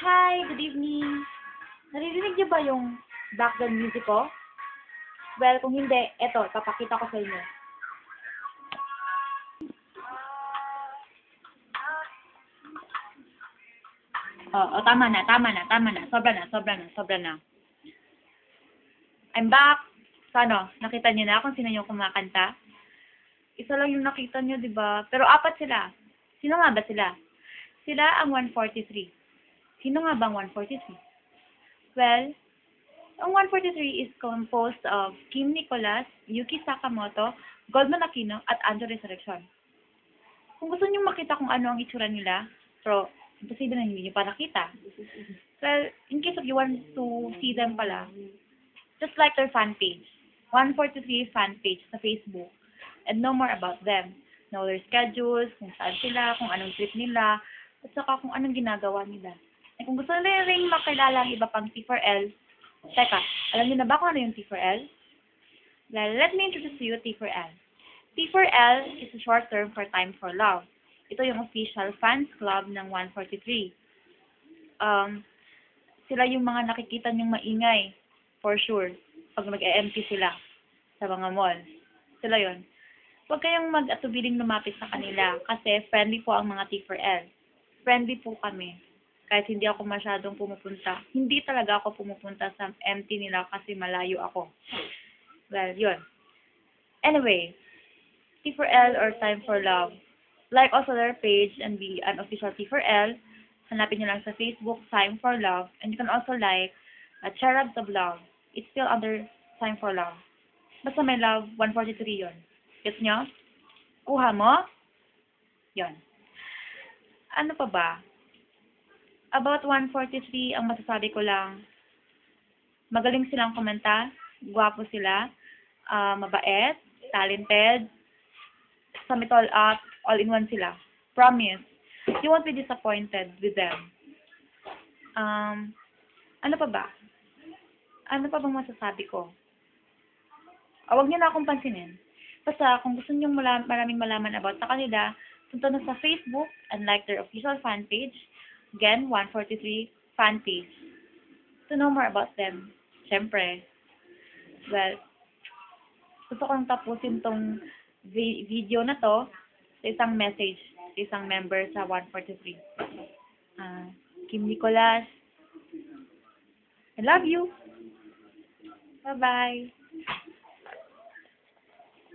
Hi, good evening. Naririnig niyo ba yung background music ko? Well, kung hindi, eto, papakita ko sa inyo. Oh, oh, tama na, tama na, tama na. Sobra na, sobra na, sobra na. I'm back. So, ano, nakita niyo na kung sino yung kumakanta? Isa lang yung nakita niyo, di ba? Pero apat sila. Sino nga ba sila? Sila ang 143. Sino nga bang 143? Well, ang 143 is composed of Kim Nicolas, Yuki Sakamoto, Goldman Aquino, at Andrew Resurrection. Kung gusto niyo makita kung ano ang itsura nila, pero imposible na hindi niyo pa nakita. Well, in case of you want to see them pala, just like their fan page. 143 fan page sa Facebook. And know more about them. Know their schedules, kung saan sila, kung anong trip nila, at saka kung anong ginagawa nila. And kung gusto nila rin makilala ang iba pang T4L, teka, alam niyo na ba kung ano yung T4L? Well, let me introduce to you T4L. T4L is a short term for Time for Love. Ito yung official fans club ng 143. Um, sila yung mga nakikita niyong maingay, for sure, pag mag-empty sila sa mga mall. Sila yon. Huwag kayong mag-atubiling lumapit sa kanila kasi friendly po ang mga T4L. Friendly po kami. Kahit hindi ako masyadong pumupunta. Hindi talaga ako pumupunta sa empty nila kasi malayo ako. Well, yun. Anyway, T4L or Time for Love. Like also their page and be an official T4L. Hanapin nyo lang sa Facebook, Time for Love. And you can also like uh, Cherubs of Love. It's still under Time for Love. Basta may love, 143 yon. Gets nyo? Kuha mo? Yon. Ano pa ba? About 143, ang masasabi ko lang, magaling silang kumanta, gwapo sila, ah, mabait, talented, it all up, all in one sila. Promise. You won't be disappointed with them. Um, ano pa ba? Ano pa bang masasabi ko? Ah, Huwag niyo na akong pansinin. Basta, kung gusto niyo maraming malaman about sa kanila, punta na sa Facebook and like their official fan page. Again, 143 fan page. To know more about them. Siyempre, well, gusto kong tapusin tong vi- video na to sa isang message sa isang member sa 143. Ah, Kim Nicolas, I love you. Bye-bye.